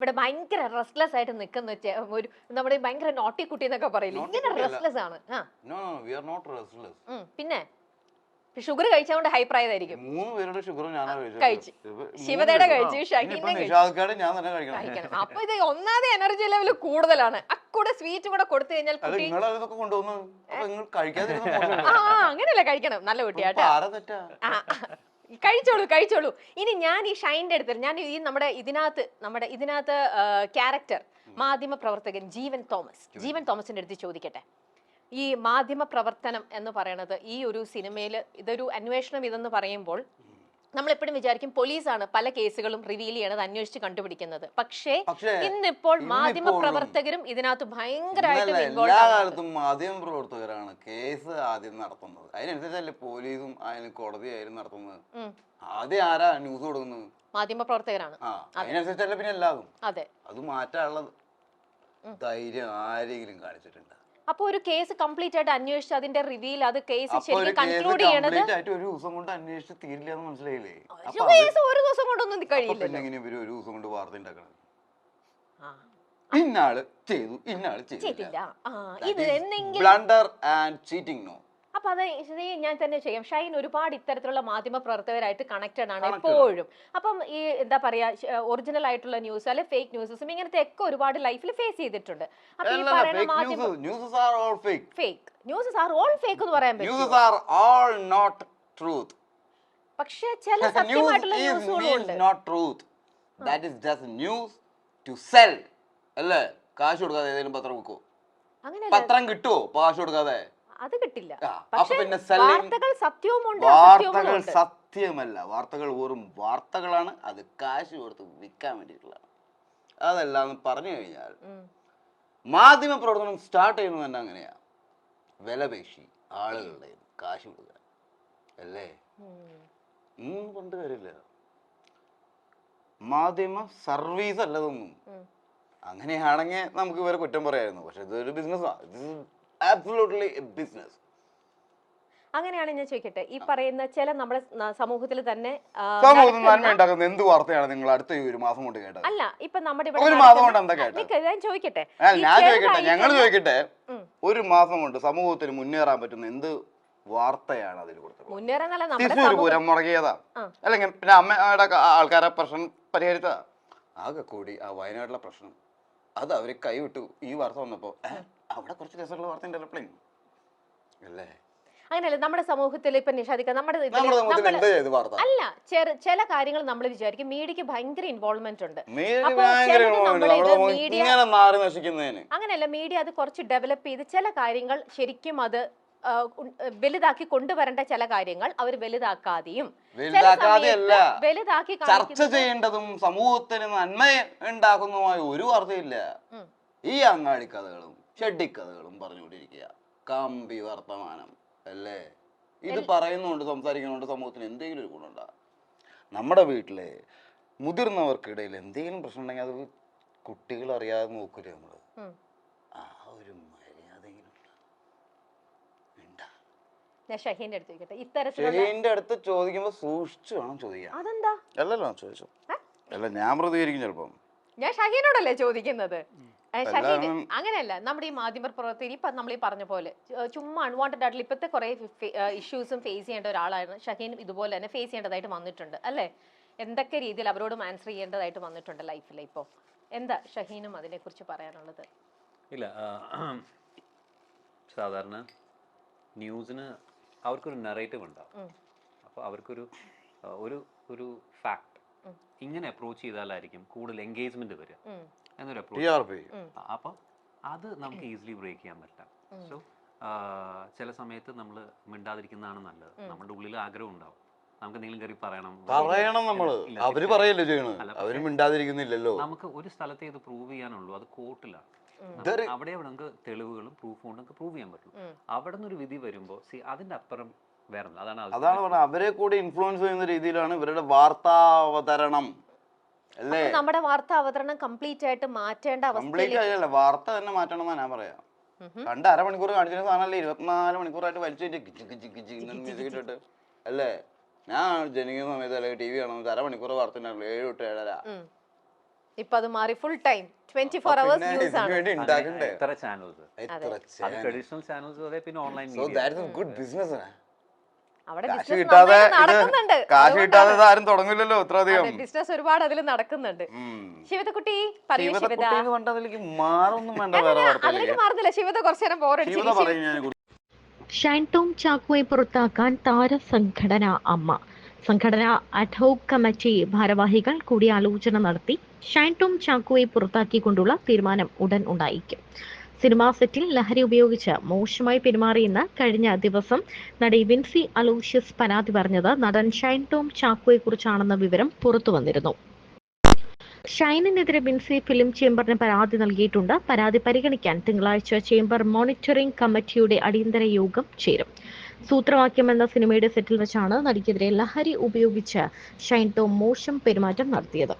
ഇവിടെ ഭയങ്കര റെസ്റ്റ്ലെസ് ആയിട്ട് നിൽക്കുന്ന ഒരു നമ്മുടെ ഭയങ്കര നോട്ടി കുട്ടി എന്നൊക്കെ പറയില്ലേ? ഇങ്ങനെ റെസ്റ്റ്ലെസ് ആണ്. ആ. പിന്നെ ഷുഗർ കഴിച്ചതുകൊണ്ട് ഹൈപ്പർ ആയതായിരിക്കും മൂന്ന് പേരുടെ ഷുഗർ ഞാൻ കഴിച്ചു. ശിവതയുടെ കഴിച്ചു, ഷഹീന്റെ കഴിച്ചു. നിഷാദക്കാട് ഞാൻ തന്നെ കഴിക്കണം. അപ്പൊ ഇത് ഒന്നാമത് എനർജി ലെവൽ കൂടുതലാണ്. അക്കൂടെ സ്വീറ്റ് കൂടെ കൊടുത്തു കഴിഞ്ഞാൽ ആ അങ്ങനെയല്ല കഴിക്കണം. നല്ല കുട്ടിയാട്ടോ. കഴിച്ചോളൂ കഴിച്ചോളൂ. ഇനി ഞാൻ ഈ ഷൈന്റെ അടുത്ത് ഞാൻ ഈ നമ്മുടെ ഇതിനകത്ത് നമ്മുടെ ഇതിനകത്ത് ക്യാരക്ടർ മാധ്യമ പ്രവർത്തകൻ ജീവൻ തോമസ്. ജീവൻ തോമസിന്റെ അടുത്ത് ചോദിക്കട്ടെ. ഈ മാധ്യമ പ്രവർത്തനം എന്ന് പറയുന്നത് ഈ ഒരു സിനിമയിൽ ഇതൊരു അന്വേഷണം ഇതെന്ന് പറയുമ്പോൾ നമ്മളെപ്പോഴും വിചാരിക്കും പോലീസാണ് പല കേസുകളും റിവീൽ ചെയ്യണത് അന്വേഷിച്ച് കണ്ടുപിടിക്കുന്നത്. പക്ഷേ ഇന്നിപ്പോൾ മാധ്യമ പ്രവർത്തകരും ഇതിനകത്ത് ഭയങ്കരമായിട്ട് എല്ലാ കാലത്തും മാധ്യമ പ്രവർത്തകരാണ് കേസ് ആദ്യം നടത്തുന്നത്. അതിനനുസരിച്ചല്ലേ പോലീസും അതിന് കോടതി ആയാലും നടത്തുന്നത്. ആദ്യം ആരാ ന്യൂസ് കൊടുക്കുന്നത്? മാധ്യമ പ്രവർത്തകരാണ് അതിനനുസരിച്ചല്ലേ പിന്നെ എല്ലാതും? അതെ. അത് മാറ്റാനുള്ള ധൈര്യം ആരെങ്കിലും കാണിച്ചിട്ടുണ്ട്? അപ്പൊ ഒരു കേസ് കംപ്ലീറ്റ് ആയിട്ട് അന്വേഷിച്ച് അതിന്റെ റിവീൽ അത് കേസ് ശരിക്കും കൺക്ലൂഡ് ചെയ്യണത് ഒരു ദിവസം കൊണ്ട് അന്വേഷിച്ച് തീരില്ല എന്ന് മനസ്സിലായില്ലേ? കേസ് ഒരു ദിവസം കൊണ്ടൊന്നും കഴിയില്ല പിന്നെ എങ്ങനെ ഇവർ ഒരു ദിവസം കൊണ്ട് വാർത്ത ഉണ്ടാക്കണം ഇന്നാൾ ചെയ്തു ഇന്നാൾ ചെയ്തില്ല. ഇത് എന്തെങ്കിലും ബ്ലണ്ടർ ആൻഡ് ചീറ്റിംഗ് നോ അപ്പൊ അത് ഇത് ഞാൻ തന്നെ ചെയ്യാം. ഷൈൻ ഒരുപാട് ഇത്തരത്തിലുള്ള മാധ്യമ പ്രവർത്തകരായിട്ട് കണക്റ്റഡ് ആണ് എപ്പോഴും. അപ്പം ഈ എന്താ പറയാ ഒറിജിനൽ ആയിട്ടുള്ള ന്യൂസ് അല്ലെ ഫേക്ക് ന്യൂസസും ഇങ്ങനത്തെ ഒക്കെ ഒരുപാട് ലൈഫിൽ ഫേസ് ചെയ്തിട്ടുണ്ട്. അപ്പൊ ഈ പറയുന്ന മാധ്യമ fake newses are all fake എന്ന് പറയാൻ പറ്റും പക്ഷേ ചില ന്യൂസ് സത്യമായിട്ടുള്ള ന്യൂസുകളുണ്ട് അങ്ങനെ not truth that is just news to sell അല്ലേ? കാശ് കൊടുക്കാതെ ഏതെങ്കിലും പത്രം വെക്കോ പത്രം കിട്ടുമോ കാശ് കൊടുക്കാതെ. അത് കിട്ടില്ല. പക്ഷേ വാർത്തകൾ സത്യവുമുണ്ട് വാർത്തകൾ സത്യമല്ല. വാർത്തകൾ വെറും വാർത്തകളാണ്. അത് കാശ് കൊടുത്ത് വിൽക്കാൻ വേണ്ടിയിട്ടുള്ളതാണ് അതെല്ലാം എന്ന് പറഞ്ഞു കഴിഞ്ഞാൽ മാധ്യമ പ്രവർത്തനം സ്റ്റാർട്ട് ചെയ്യുന്നത് തന്നെ അങ്ങനെയാ. വിലപേശി ആളുകളുടെ കാശ് കൊടുക്കുക അല്ലേ? കൊണ്ട് കാര്യമില്ല. മാധ്യമ സർവീസ് അല്ലതൊന്നും. അങ്ങനെയാണെങ്കിൽ നമുക്ക് ഇവരെ കുറ്റം പറയായിരുന്നു പക്ഷെ ഇതൊരു ബിസിനസ്സാണ് ആബ്സലൂട്ട്ലി ബിസിനസ് അങ്ങനെയാണ് ഞാൻ ചോദിക്കട്ടെ. ഈ പറയുന്ന ചില നമ്മുടെ സമൂഹത്തിൽ തന്നെ സമൂഹത്തിൽ നടക്കുന്ന- നന്മ ഉണ്ടാക്കുന്ന എന്ത് വാർത്തയാണ് നിങ്ങൾ അടുത്ത ഒരു മാസം കൊണ്ട് കേട്ടത്? അല്ല ഇപ്പൊ നമ്മുടെ ഒരു മാസം കൊണ്ട് എന്താ കേട്ടത്? ഞാൻ ചോദിക്കട്ടെ. ഞാൻ ചോദിക്കട്ടെ ഞങ്ങൾ ചോദിക്കട്ടെ ഒരു മാസം കൊണ്ട് സമൂഹത്തിൽ മുന്നേറാൻ പറ്റുന്ന എന്ത് വാർത്തയാണ് അതിൽ കൊടുത്തത് തൃശ്ശൂർ പൂരം മുടങ്ങിയതാ അല്ലെങ്കിൽ പിന്നെ അമ്മയുടെ ആൾക്കാരെ പ്രശ്നം പരിഹരിച്ചതാ. ആകെ കൂടി ആ വയനാട്ടിലെ പ്രശ്നം. അത് അവർ കൈവിട്ടു. ഈ വാർത്ത വന്നപ്പോ അവിടെ കുറച്ച് രസമുള്ള വാർത്ത അല്ലേ അങ്ങനെയല്ല നമ്മുടെ സമൂഹത്തിൽ ഇപ്പൊ നിഷാദിക്ക നമ്മുടെ അല്ല ചെറു ചില കാര്യങ്ങൾ നമ്മൾ വിചാരിക്കും. മീഡിയക്ക് ഭയങ്കര ഇൻവോൾവ്മെന്റ് ഉണ്ട്. അങ്ങനെയല്ല മീഡിയ അത് കുറച്ച് ഡെവലപ്പ് ചെയ്ത് ചില കാര്യങ്ങൾ ശരിക്കും അത് വലുതാക്കി കൊണ്ടുവരേണ്ട ചില കാര്യങ്ങൾ അവർ വലുതാക്കാതെയും. വലുതാക്കി ചർച്ച ചെയ്യേണ്ടതും സമൂഹത്തിന് നന്മ ഉണ്ടാക്കുന്നതുമായ ഒരു വാർത്തയില്ല. ഈ അങ്ങാടി കഥകളും ഷെഡിക്കഥകളും പറഞ്ഞുകൊണ്ടിരിക്കുക. കമ്പി വർത്തമാനം അല്ലേ? ഇത് പറയുന്നുണ്ട് സംസാരിക്കുന്നുണ്ട് സമൂഹത്തിന് എന്തെങ്കിലും ഒരു ഗുണമുണ്ടാ? നമ്മുടെ വീട്ടിലെ മുതിർന്നവർക്കിടയിൽ എന്തെങ്കിലും പ്രശ്നം ഉണ്ടെങ്കിൽ അത് കുട്ടികൾ അറിയാതെ നോക്കൂലേ നമ്മൾ? ആ ഒരു മര്യാദയെങ്കിലും. ഞാൻ ഷഹീന്റെ അടുത്ത് ചോദിക്കട്ടെ. ഇത്തരത്തിലുള്ള ഷെഹീന്റെ അടുത്ത് ചോദിക്കുമ്പോ സൂക്ഷിച്ചു വേണം ചോദിക്കാൻ. അതെന്താ? അല്ലല്ലോ ചോദിച്ചു. അല്ല ഞാൻ പ്രതികരിക്കും ചിലപ്പം. ഞാൻ ഷഹീനോടല്ലേ ചോദിക്കുന്നത്? ഏ, ഷഹീൻ അങ്ങനെയല്ല നമ്മുടെ ഈ മാധ്യമ പ്രവർത്തകർ ഇപ്പൊ നമ്മൾ ഈ പറഞ്ഞ പോലെ ചുമ്മാ അൺവാണ്ടഡ് ആയിട്ടുള്ള ഇപ്പോഴത്തെ കുറെ ഇഷ്യൂസും ഫേസ് ചെയ്യേണ്ട ഒരാളായിരുന്നു. ഷഹീനും ഇതുപോലെ തന്നെ ഫേസ് ചെയ്യേണ്ടതായിട്ട് വന്നിട്ടുണ്ട് അല്ലേ? എന്തൊക്കെ രീതിയിൽ അവരോട് ആൻസർ ചെയ്യേണ്ടതായിട്ട് വന്നിട്ടുണ്ട് ലൈഫിൽ ഇപ്പോ? എന്താ ഷഹീനും അതിനെക്കുറിച്ച് പറയാനുള്ളത്? ഇല്ല സാധാരണ ന്യൂസിന് അവർക്കൊരു നെറേറ്റീവ് ഉണ്ടാവും. അപ്പൊ അപ്പോൾ അവർക്കൊരു ഒരു ഒരു ഫാക്ട് ഇങ്ങനെ അപ്രോച്ച് ചെയ്താലായിരിക്കും കൂടുതൽ എൻഗേജ്മെന്റ് വരിക. എന്നൊരു ടി അപ്രോച്ച് ആർ പി അപ്പോൾ അത് നമുക്ക് ഈസിലി ബ്രേക്ക് ചെയ്യാൻ പറ്റാം. സോ ചില സമയത്ത് നമ്മൾ മിണ്ടാതിരിക്കുന്നതാണ് നല്ലത്. നമ്മുടെ ഉള്ളിൽ ആഗ്രഹം ഉണ്ടാവും. നമുക്ക് എന്തെങ്കിലും കയറി പറയണം. പറയണം നമ്മൾ അവർ. പറയല്ലേ അവർ മിണ്ടാതിരിക്കുന്നില്ലല്ലോ. നമുക്ക് ഒരു സ്ഥലത്തെ ഇത് പ്രൂവ് ചെയ്യാനുള്ളൂ. അത് കോർട്ടിലാണ് അവിടെ അവിടെ നമുക്ക് തെളിവുകളും പ്രൂഫ് കൊണ്ട് നമുക്ക് പ്രൂവ് ചെയ്യാൻ പറ്റും. അവിടെ നിന്ന് ഒരു വിധി വരുമ്പോൾ സി അതിന്റെ അപ്പുറം വേറെ അതാണ് അതാണ് പറഞ്ഞത്. അവരെ കൂടി ഇൻഫ്ലുവൻസ് ചെയ്യുന്ന രീതിയിലാണ് ഇവരുടെ വാർത്താവതരണം. നമ്മുടെ വാർത്ത അവതരണം കംപ്ലീറ്റ് ആയിട്ട് മാറ്റേണ്ട കംപ്ലീറ്റ് അവസ്ഥയിൽ വാർത്ത തന്നെ മാറ്റണം ഞാൻ പറയാം. കണ്ട അരമണിക്കൂർ കാണിച്ചിരുന്ന സാധനമല്ലേ? ഇരുപത്തിനാല് മണിക്കൂറായിട്ട് വലിച്ചിട്ട് അല്ലേ? ഞാൻ ജനിക്കുന്ന സമയത്ത് അല്ലെങ്കിൽ ടി വി കാണുന്നത് അരമണിക്കൂർ വാർത്ത ഏഴ് തൊട്ട് ഏഴര. ഇപ്പൊ അത് മാറി full time twenty four hours news ആണ്. എത്ര ചാനൽസ് ട്രഡീഷണൽ ചാനൽസ് പിന്നെ ഓൺലൈൻ ഗുഡ് ബിസിനസ് അവിടെ കാശ് ബിസിനസ് കിട്ടാതെ നടക്കുന്നുണ്ട്. കാശ് കിട്ടാതെ ആരും തുടങ്ങില്ലല്ലോ ബിസിനസ് ഒരുപാട് അതിൽ നടക്കുന്നുണ്ട്. ശിവതക്കുട്ടി മാറുന്നില്ല. ശിവത കുറച്ചു നേരം ശിവത ബോറടിച്ചു ഞാൻ ഷൈൻ ടോം ചാക്കോയെ പുറത്താക്കാൻ താരസംഘടന അമ്മ. സംഘടന അഡ്ഹോക് കമ്മിറ്റി ഭാരവാഹികൾ കൂടിയാലോചന നടത്തി ഷൈൻ ടോം ചാക്കോയെ പുറത്താക്കിക്കൊണ്ടുള്ള തീരുമാനം ഉടൻ ഉണ്ടായിരിക്കും. സിനിമാ സെറ്റിൽ ലഹരി ഉപയോഗിച്ച് മോശമായി പെരുമാറിയെന്ന് കഴിഞ്ഞ ദിവസം നടി വിൻസി അലൂഷ്യസ് പരാതി പറഞ്ഞത് നടൻ ഷൈൻ ടോം ചാക്കോയെക്കുറിച്ചാണെന്ന വിവരം പുറത്തു വന്നിരുന്നു. ഷൈനിനെതിരെ ബിൻസി ഫിലിം ചേംബറിന് പരാതി നൽകിയിട്ടുണ്ട്. പരാതി പരിഗണിക്കാൻ തിങ്കളാഴ്ച ചേംബർ മോണിറ്ററിംഗ് കമ്മിറ്റിയുടെ അടിയന്തര യോഗം ചേരും. സൂത്രവാക്യം എന്ന സിനിമയുടെ സെറ്റിൽ വെച്ചാണ് നടിക്കെതിരെ ലഹരി ഉപയോഗിച്ച് ഷൈൻ ടോം മോശം പെരുമാറ്റം നടത്തിയത്.